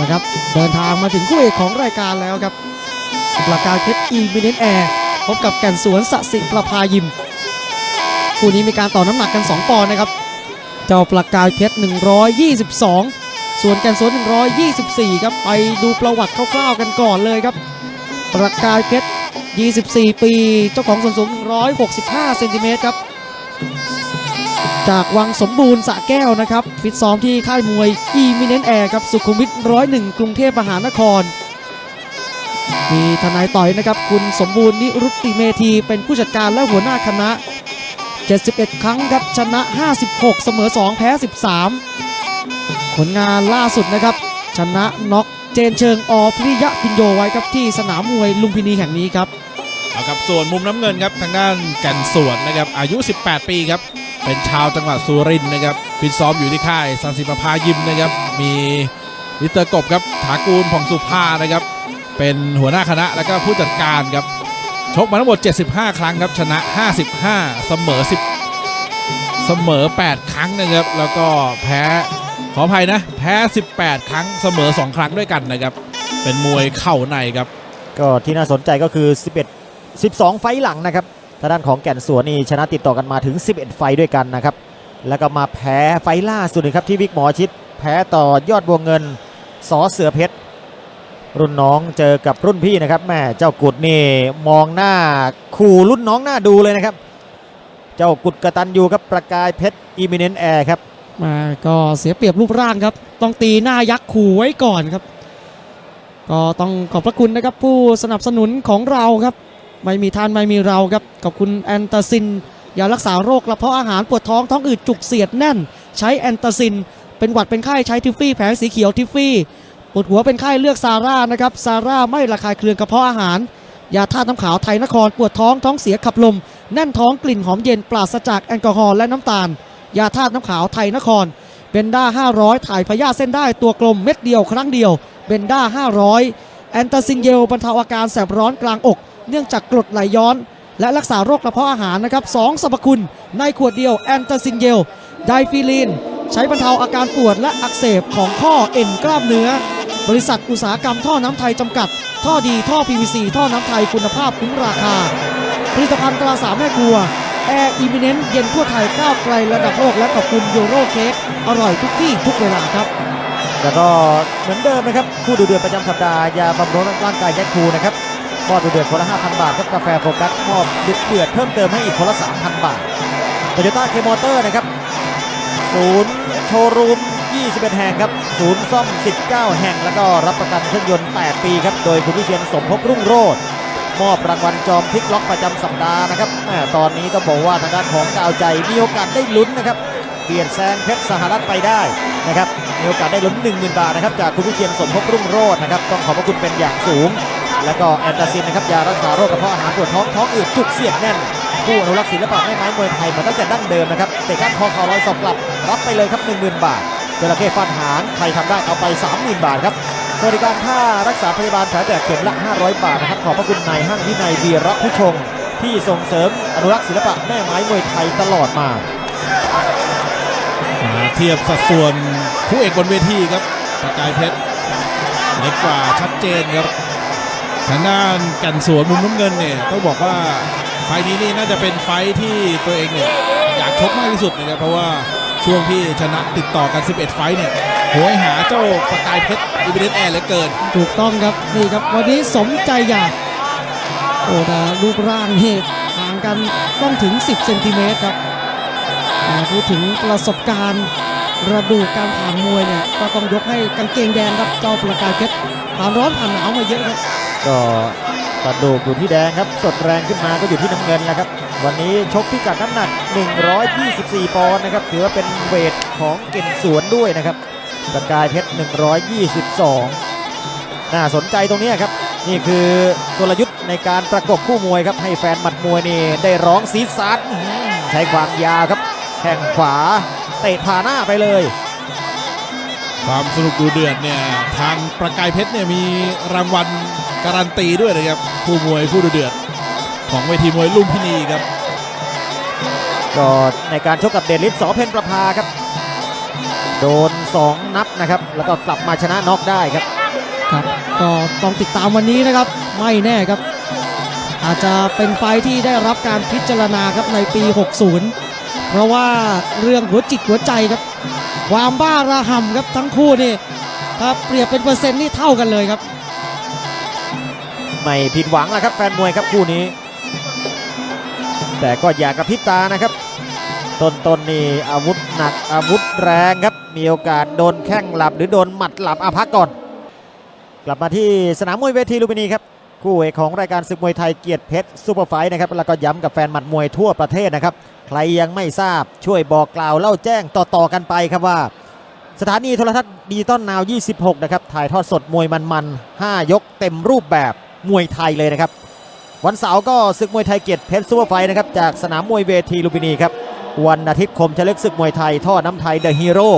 นะครับเดินทางมาถึงคู่เอกของรายการแล้วครับประกาศเพชรอีมิเนนแอร์พบกับแก่นสวนสสิประภายิม คู่นี้มีการต่อน้ำหนักกัน 2 ปอนด์นะครับ เจ้าประกายเพชร 122 ส่วนแก่นสวน 124 ครับ ไปดูประวัติคร่าวๆกันก่อนเลยครับ ประกายเพชร 24 ปี เจ้าของส่วนสูง 165 เซนติเมตรครับ จากวังสมบูรณ์สะแก้วนะครับ ฟิตซ้อมที่ค่ายมวยอีมิเนนแอร์ครับสุขุมวิท101กรุงเทพมหานคร มีทนายต่อยนะครับ คุณสมบูรณ์นิรุตติเมธีเป็นผู้จัดการและหัวหน้าคณะ 71 ครั้งครับชนะ 56 เสมอ 2 แพ้ 13 ผลงานล่าสุดนะครับ ชนะน็อกเจนเชิงอพิริยะพินโยไว้ครับที่สนามมวยลุมพินีแห่งนี้ครับเอาครับส่วนมุมน้ำเงินครับทางด้านแก่นสวนนะครับอายุ 18 ปีครับ เป็นชาวจังหวัดสุรินทร์นะครับฟิตซ้อมอยู่ที่ค่ายสันสิปภายิมนะครับ มีวิเตอร์กบครับถากูลผ่องสุภานะครับ เป็นหัวหน้าคณะและก็ผู้จัดการครับชกมาทั้งหมด 75 ครั้งครับชนะ 55 เสมอ 10 เสมอ 8 ครั้งนะครับ แล้วก็แพ้ขออภัยนะ แพ้ 18 ครั้งเสมอ 2 ครั้งด้วยกันนะครับ เป็นมวยเข่าในครับ ก็ที่น่าสนใจก็คือ 11 12 ไฟหลังนะครับ ทางด้านของแก่นสวนนี่ชนะติดต่อกันมาถึง 11 ไฟด้วยกันนะครับ แล้วก็มาแพ้ไฟล่าสุดนะครับที่วิกหมอชิดแพ้ต่อยอดบัวเงินสอเสือเพชรรุ่นน้องเจอกับรุ่นพี่นะครับแม่เจ้ากุดนี่มองหน้าขู่รุ่นน้องหน้าดูเลยนะครับ เจ้ากุดกระตันยูครับประกายเพชรอีมิเนนแอร์ครับมาก็เสียเปรียบรูปร่างครับ ต้องตีหน้ายักษ์ขู่ไว้ก่อนครับ ก็ต้องขอบพระคุณนะครับผู้สนับสนุนของเราครับ ไม่มีท่านไม่มีเราครับขอบคุณแอนตาซินยารักษาโรคกระเพาะอาหารปวดท้องท้องอืดจุกเสียดแน่น ใช้แอนตาซิน เป็นหวัดเป็นไข้ใช้ทิฟฟี่แผงสีเขียวทิฟฟี่ปวดหัวเป็นไข้เลือกซาร่านะครับซาร่าไม่ระคายเคืองกระเพาะอาหารยาธาตุน้ำขาวไทยนครปวดท้องท้องเสียขับลม แน่นท้องกลิ่นหอมเย็นปราศจากแอลกอฮอล์และน้ำตาล ยาธาตุน้ำขาวไทยนครเบนด้า 500 ถ่ายพยาธิเส้นได้ตัวกลมเม็ดเดียวครั้งเดียวเบนด้า 500 แอนตาซินเยลบรรเทาอาการแสบร้อนกลางอก เนื่องจากกรดไหลย้อน และรักษาโรคกระเพาะอาหารนะครับสองสรรพคุณในขวดเดียวแอนตาซินเยล ไดฟิลีน ใช้บรรเทาอาการปวดและอักเสบของข้อเอ็นกล้ามเนื้อ บริษัทอุตสาหกรรมท่อน้ำไทยจำกัด ท่อดีท่อ PVC ท่อน้ำไทยคุณภาพคุ้มราคา ผลิตภัณฑ์ตราสามแม่ครัวแอร์อีมิเนนเย็นทั่วไทยก้าวไกลระดับโลกและขอบคุณยูโรเค้กอร่อยทุกที่ทุกเวลาครับ แล้วก็เหมือนเดิมนะครับ คู่ดูเดือดประจำสัปดาห์ยาบำรุงร่างกายแจ็คคูนะครับ มอบดูเดือดคนละ5,000 บาทครับกาแฟโฟกัสมอบดุเดือดเพิ่มเติมให้อีกคนละ 3,000 บาทโตโยต้าเคมอเตอร์นะครับศูนย์โชว์รูม 21 แห่งครับศูนย์ซ่อม 19 แห่ง แล้วก็รับประกันเครื่องยนต์ 8 ปีครับ โดยคุณวิเชียนสมภพรุ่งโรจน์มอบรางวัลจอมพลิกล็อกประจำสัปดาห์นะครับตอนนี้ต้องบอกว่าทางด้านของดาวใจมีโอกาสได้ลุ้นนะครับเบียดแซงเพชรสหรัฐไปได้นะครับมีโอกาสได้ลุ้น 10,000 บาทนะครับจากคุณวิเชียนสมภพรุ่งโรจน์นะครับต้องขอบพระคุณเป็นอย่างสูง แล้วก็แอนตาซินนะครับยารักษาโรคกระเพาะอาหารปวดท้องท้องอืดจุกเสียดแน่นผู้อนุรักษ์ศิลปะแม่ไม้มวยไทยมาตั้งแต่ดั้งเดิมนะครับเตะก้านคอเข่าลอยศอกกลับ รับไปเลยครับ 10,000 บาทจระเข้ฟาดหางใครทำได้เอาไป 30,000 บาทครับบริการค่ารักษาพยาบาลแผลแตกเข็มละ 500 บาทนะครับขอบพระคุณนายห้างวินัยวีระผู้ชง ที่ส่งเสริมอนุรักษ์ศิลปะแม่ไม้มวยไทยตลอดมาเทียบสัดส่วนคู่เอกบนเวทีครับประกายเพชรเล็กกว่าชัดเจนครับ ทางด้านกันสวนมุมน้ำเงินเนี่ยต้องบอกว่าไฟนี้นี่น่าจะเป็นไฟที่ตัวเองเนี่ยอยากชกมากที่สุดนะครับเพราะว่าช่วงที่ชนะติดต่อกัน 11 ไฟเนี่ยโหยหาเจ้าประกายเพชรอีเวนต์แอร์เหลือเกิน ถูกต้องครับนี่ครับวันนี้สมใจอยากโอ้แต่รูปร่างนี่ห่างกันต้องถึง 10 เซนติเมตรครับพูดถึงประสบการณ์ระดูกการผ่านมวยเนี่ยก็ต้องยกให้กางเกงแดงครับเจ้าประกายเพชรผ่านร้อนผ่านหนาวมาเยอะครับ ก็กระดูกอยู่ที่แดงครับ สดแรงขึ้นมาก็อยู่ที่น้ำเงินแล้วครับ วันนี้ชกพิกัดน้ำหนัก 124 ปอนด์นะครับถือว่าเป็นเวทของเก่งสวนด้วยนะครับประกายเพชร 122 น่าสนใจตรงนี้ครับ นี่คือกลยุทธ์ในการประกบคู่มวยครับ ให้แฟนหมัดมวยนี่ได้ร้องซีซัดใช้ความยาวครับแข้งขวาเตะผ่าหน้าไปเลย ความสนุกดูเดือดเนี่ยทางประกายเพชรเนี่ยมีรางวัลการันตีด้วยนะครับคู่มวยคู่ดูเดือดของเวทีมวยลุมพินีครับก็ในการชกกับเดชฤทธิ์สอเพนประภาครับ โดน 2 นับนะครับ แล้วก็กลับมาชนะน็อกได้ครับครับ ก็ต้องติดตามวันนี้นะครับ ไม่แน่ครับ อาจจะเป็นไฟล์ที่ได้รับการพิจารณาครับในปี 60 เพราะว่าเรื่องหัวจิตหัวใจครับ ความบ้าระห่ำครับทั้งคู่นี่ถ้าเปรียบเป็นเปอร์เซ็นต์นี่เท่ากันเลยครับ ไม่ผิดหวังแล้วครับแฟนมวยครับคู่นี้ แต่ก็อย่ากระพริบตานะครับ ต้นต้นนี่อาวุธหนักอาวุธแรงครับ มีโอกาสโดนแข้งหลับหรือโดนหมัดหลับอาพักก่อน กลับมาที่สนามมวยเวทีลุมพินีครับคู่เอกของรายการศึกมวยไทยเกียรติเพชรซูเปอร์ไฟท์นะครับแล้วก็ย้ำกับแฟนหมัดมวยทั่วประเทศนะครับ ใครยังไม่ทราบช่วยบอกกล่าวเล่าแจ้งต่อๆกันไปครับว่า สถานีโทรทัศน์ดิจิตอลนาว 26 นะครับ ถ่ายทอดสดมวยมันๆ 5 ยกเต็มรูปแบบมวยไทยเลยนะครับ วันเสาร์ก็ศึกมวยไทยเกียรติเพชรซูเปอร์ไฟท์นะครับ จากสนามมวยเวทีลุมพินีครับ วันอาทิตย์คมชลึกศึกมวยไทย ท่อน้ำไทยเดอะฮีโร่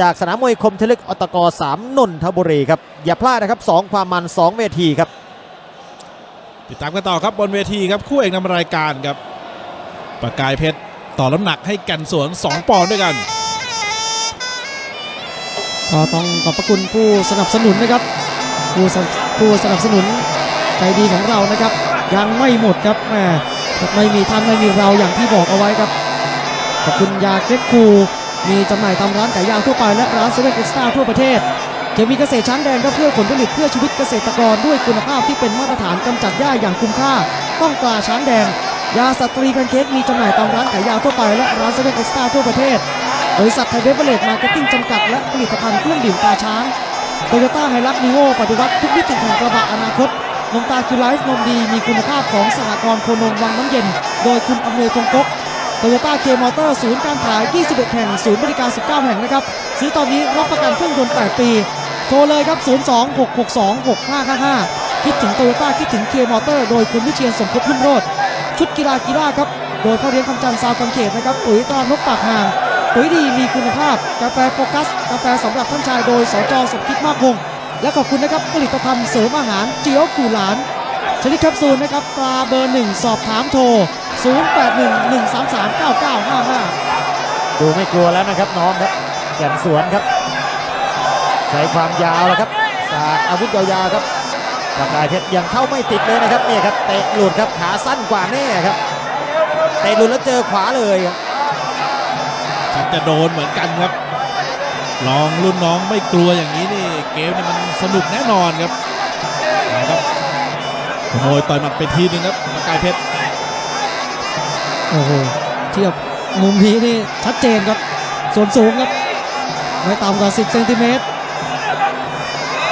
จากสนามมวยคมชลึกอตก3นนทบุรีครับอย่าพลาดนะครับ 2 ความมัน 2 เวทีครับติดตามกันต่อครับบนเวทีครับคู่เอกนำรายการครับประกายเพชร ต่อน้ำหนักให้กันสวน 2 ปอนด์ด้วยกันก็ต้องขอบพระคุณผู้สนับสนุนนะครับผู้สนับผู้สนับสนุนใจดีของเรานะครับ ยังไม่หมดครับแหมไม่มีท่านไม่มีเราอย่างที่บอกเอาไว้ครับขอบคุณยาเคล็ดคูมีจำหน่ายตามร้านไก่ย่างทั่วไปและร้านเซเว่นเอ็กซ์ตร้าทั่วประเทศเคมีเกษตรช้างแดงก็เพื่อผลผลิตเพื่อชีวิตเกษตรกรด้วยคุณภาพที่เป็นมาตรฐานกำจัดหญ้าอย่างคุ้มค่า ต้องตราช้างแดง ยาสตรีแพนเค้กมีจำหน่ายตามร้านขายยาทั่วไปและร้านเซเว่นเอ็กซ์ต้าทั่วประเทศ บริษัทไทยเบเวอร์เลจมาร์เก็ตติ้งจำกัด และผลิตภัณฑ์เครื่องดื่มตาช้างโตโยต้าไฮรักนีโวปฏิวัติทุกมิติแห่งกระบะอนาคตนมตาคือไลฟ์นมดีมีคุณภาพของสหกรณ์โคนมวังน้ำเย็น โดยคุณอำนวยคงกกโตโยต้าเคมอเตอร์ศูนย์การขาย 21 แห่ง ศูนย์บริการ 19 แห่งนะครับ ซื้อตอนนี้รับประกันเครื่องยนต์ 8 ปี โทรเลยครับ 026626555 คิดถึงโตโยต้าคิดถึงเคมอเตอร์โดยคุณวิเชียนสมภพพุ่มโรด ชุดกีฬากีฬาครับ โดยพ่อเลี้ยงคำจันทร์ซาวกังเขตนะครับปุ๋ยตรานกปากห่างปุ๋ยดีมีคุณภาพ กาแฟโฟกัส กาแฟสำหรับท่านชายโดยสจสมคิดมากวง และขอบคุณนะครับผลิตภัณฑ์เสริมอาหารเจียวกูหลาน ชนิดแคปซูลนะครับตราเบอร์หนึ่งสอบถามโทร 0811339955 ดูไม่กลัวแล้วนะครับน้องครับแก่นสวนครับ ใช้ความยาวแล้วครับสากอาวุธยาวๆครับ ประกายเพชรยังเข้าไม่ติดเลยนะครับเนี่ยครับเตะหลุดครับขาสั้นกว่าแน่ครับเตะหลุดแล้วเจอขวาเลยครับชักจะโดนเหมือนกันครับลองรุ่นน้องไม่กลัวอย่างนี้นี่เกมนี่มันสนุกแน่นอนครับนะครับขโมยต่อยหมัดไปทีนึงครับประกายเพชรโอ้โหเทียบมุมนี้นี่ชัดเจนครับส่วนสูงครับไม่ต่ำกว่า 10 เซนติเมตร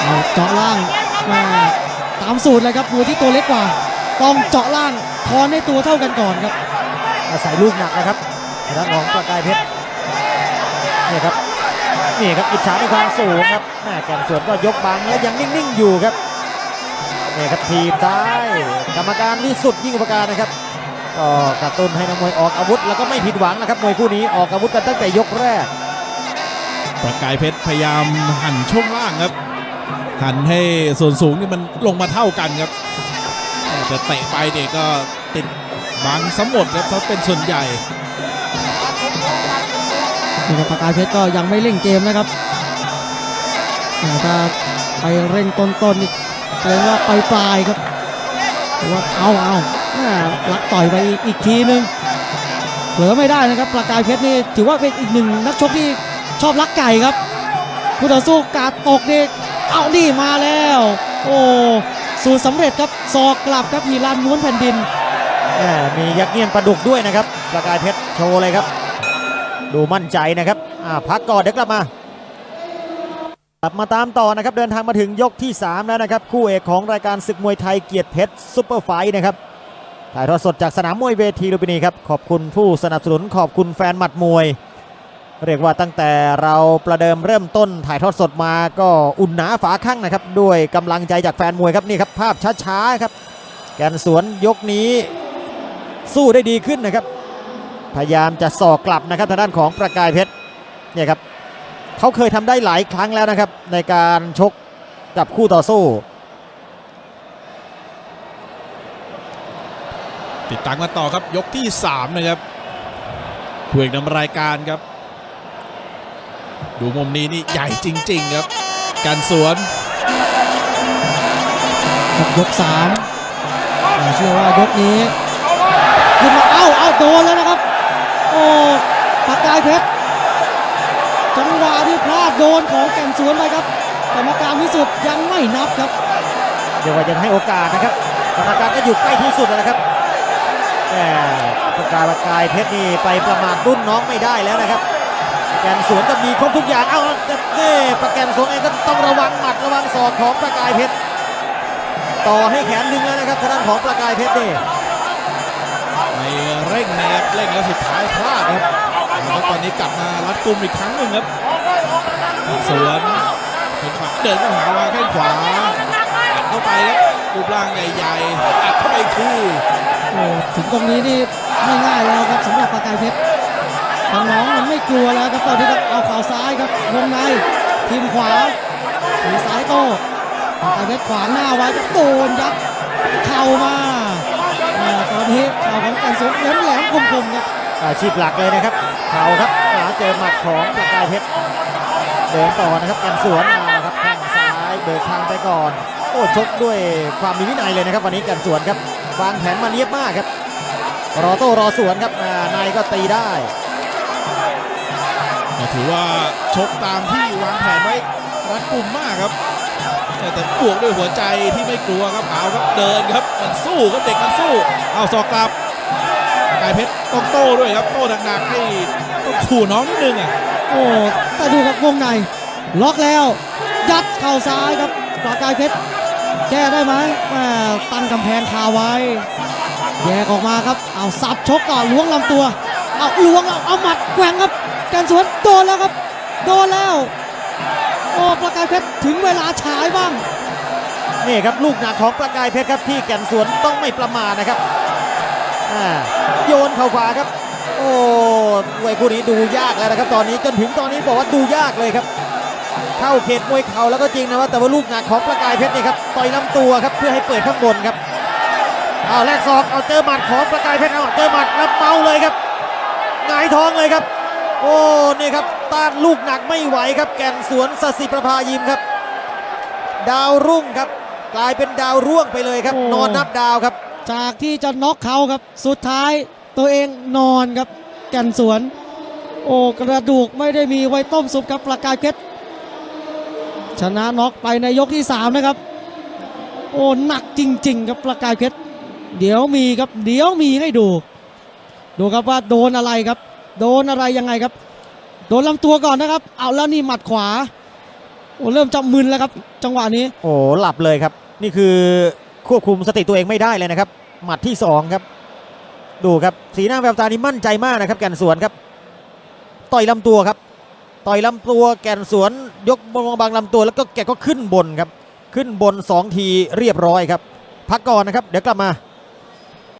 เอาเจาะล่างแมา ตามสูตรเลยครับมวยที่ตัวเล็กกว่า ต้องเจาะล่างทอนให้ตัวเท่ากันก่อนครับ อาศัยลูกหนักนะครับทางด้านของประกายเพชรนี่ครับนี่ครับอิจฉาในความสูงครับแม่แก่นสวนก็ยกบังและยังนิ่งๆอยู่ครับนี่ครับทีบซ้ายกรรมการนี่สุดยิ่งอุปการนะครับก็กระตุ้นให้นักมวยออกอาวุธ แล้วก็ไม่ผิดหวังนะครับมวยคู่นี้ออกอาวุธกันตั้งแต่ยกแรกประกายเพชรพยายามหั่นช่วงล่างครับ หันให้ส่วนสูงนี่มันลงมาเท่ากันครับแต่เตะไปเด็กก็ติดบังสมหมดครับเขาเป็นส่วนใหญ่นี่ครับประกายเพชรก็ยังไม่เร่งเกมนะครับอ่ถ้าไปเร่งต้นๆนี่เกรงว่าไปปลายครับว่าเอาเอาลักต่อยไปอีกอีกทีนึงเผลอไม่ได้นะครับประกายเพชรนี่ถือว่าเป็นอีกหนึ่งนักชกที่ชอบลักไก่ครับผู้ต่อสู้กาดตกนี่ เอานี่มาแล้ว โอ้สูตรสำเร็จครับศอกกลับครับมีลานม้วนแผ่นดินแหม่มียักษ์เงียนปลาดุกด้วยนะครับประกายเพชรโชว์เลยครับ ดูมั่นใจนะครับอ่าพักก่อนเดี๋ยวกลับมากลับมาตามต่อนะครับเดินทางมาถึงยกที่ 3 แล้วนะครับ คู่เอกของรายการศึกมวยไทยเกียรติเพชรซุปเปอร์ไฟท์นะครับถ่ายทอดสดจากสนามมวยเวทีลุมพินีครับขอบคุณผู้สนับสนุนขอบคุณแฟนหมัดมวย เรียกว่าตั้งแต่เราประเดิมเริ่มต้นถ่ายทอดสดมาก็อุ่นหนาฝาข้างนะครับ ด้วยกำลังใจจากแฟนมวยครับนี่ครับภาพช้าๆครับ แกนสวนยกนี้สู้ได้ดีขึ้นนะครับ พยายามจะสอกกลับนะครับทางด้านของประกายเพชรเนี่ยครับเขาเคยทำได้หลายครั้งแล้วนะครับ ในการชกกับคู่ต่อสู้ ติดตามกันต่อครับยกที่ 3 นะครับผู้เอกนำรายการครับ ดูมุมนี้นี่ใหญ่จริง ๆ ครับ การสวนครับยกสามอ่าเชื่อว่ายกนี้ขึ้นมาเอ้าเอ้าโดนแล้วนะครับ โอ้ปากกายเพชรจังหวะที่พลาดโดนของแก่นสวนไปครับกรรมการพิสุทธิ์ยังไม่นับครับ เดี๋ยวว่ายังให้โอกาสนะครับกรรมการก็อยู่ใกล้ที่สุดแล้วนะครับแหมประกายประกายเพชรนี่ไปประมาทรุ่นน้องไม่ได้แล้วนะครับ แกนสวนก็มีครบทุกอย่าง เอ้าเน่ประแกนสวนเองก็ต้องระวังหมัดระวังศอกของประกายเพชร ต่อให้แขนหนึ่งแล้วนะครับทางด้านของประกายเพชรนี่ไปเร่งนะครับเร่งแล้วสุดท้ายพลาดครับแล้วตอนนี้กลับมารัดกุมอีกครั้งหนึ่งครับสวนเป็นขวาเดินเข้าหาวางแข้งขวาอัดเข้าไปครับรูปร่างใหญ่ๆอัดเข้าไปอีกทีโอ้ถึงตรงนี้นี่ไม่ง่ายแล้วครับสำหรับปากกายเพชร ทางน้องมันไม่กลัวแล้วครับตอนนี้ครับเอาข่าวซ้ายครับวงในทีมขวาทีซ้ายโต้ปาเพชรขวางหน้าไว้ครับโดนยัดเข่ามาอ่าตอนนี้เข่าของแก่นสวนแหลมแหลมคมๆครับอาชีพหลักเลยนะครับเข่าครับหาเจอหมัดของประกายเพชรเดินต่อนะครับแกนสวนมาครับแข้งซ้ายเบิกทางไปก่อนโอ้ชกด้วยความมีวินัยเลยนะครับ วันนี้แกนสวนครับวางแผนมาเนียบมากครับรอโต้รอสวนครับอ่านายก็ตีได้ ถือว่าชกตามที่วางแผนไว้รัดกุมมากครับ แต่บวกด้วยหัวใจที่ไม่กลัวครับเอาครับเดินครับมันสู้ครับเด็กมันสู้ เอาศอกกลับกายเพชรต้องโต้ด้วยครับโต้หนักๆให้ต้องขู่น้องนิดนึงอะโอ้แต่ดูครับวงในล็อกแล้ว ยัดเข่าซ้ายครับปากกายเพชรแก้ได้ไหมแม่ตั้งกำแพงคาไว้ แยกออกมาครับเอาสับชกก่อนล้วงลำตัวเอาล้วงเอาเอาหมัดแกว่งครับ กนสวนโดนแล้วครับ โดนแล้ว โอ้ประกายเพชรถึงเวลาฉายบ้างนี่ครับลูกหนักของประกายเพชรครับที่แก่นสวนต้องไม่ประมาทนะครับโยนเข่าขวาครับ โอ้มวยคู่นี้ดูยากแล้วนะครับ ตอนนี้จนถึงตอนนี้บอกว่าดูยากเลยครับ เข้าเขตมวยเข่าแล้วก็จริงนะว่าแต่ว่าลูกหนักของประกายเพชรนี่ครับต่อยลำตัวครับเพื่อให้เปิดข้างบนครับเอาแลกศอกเอาเจอหมัดของประกายเพชรเอาเจอหมัดแล้วเมาเลยครับหงายท้องเลยครับ โอ้นี่ครับต้านลูกหนักไม่ไหวครับ แก่นสวนสสิประภายิมครับ ดาวรุ่งครับ กลายเป็นดาวร่วงไปเลยครับ โอ้ นอนนับดาวครับ จากที่จะน็อกเขาครับ สุดท้ายตัวเองนอนครับ แก่นสวน โอ้กระดูกไม่ได้มีไว้ต้มซุปครับประกายเพชรชนะน็อกไปในยกที่3นะครับ โอ้หนักจริง ๆ ครับประกายเพชรเดี๋ยวมีครับ เดี๋ยวมีให้ดู ดูครับว่าโดนอะไรครับ โดนอะไรยังไงครับ โดนลำตัวก่อนนะครับ เอาแล้วนี่หมัดขวาโอ้เริ่มจะมึนแล้วครับ จังหวะนี้ โอ้หลับเลยครับ นี่คือควบคุมสติตัวเองไม่ได้เลยนะครับ หมัดที่สองครับ ดูครับ สีหน้าแววตานี่มั่นใจมากนะครับ แก่นสวนครับ ต่อยลำตัวครับ ต่อยลำตัวแก่นสวน ยกบางลำตัวแล้วก็แกก็ขึ้นบนครับ ขึ้นบนสองทีเรียบร้อยครับ พักก่อนนะครับ เดี๋ยวกลับมา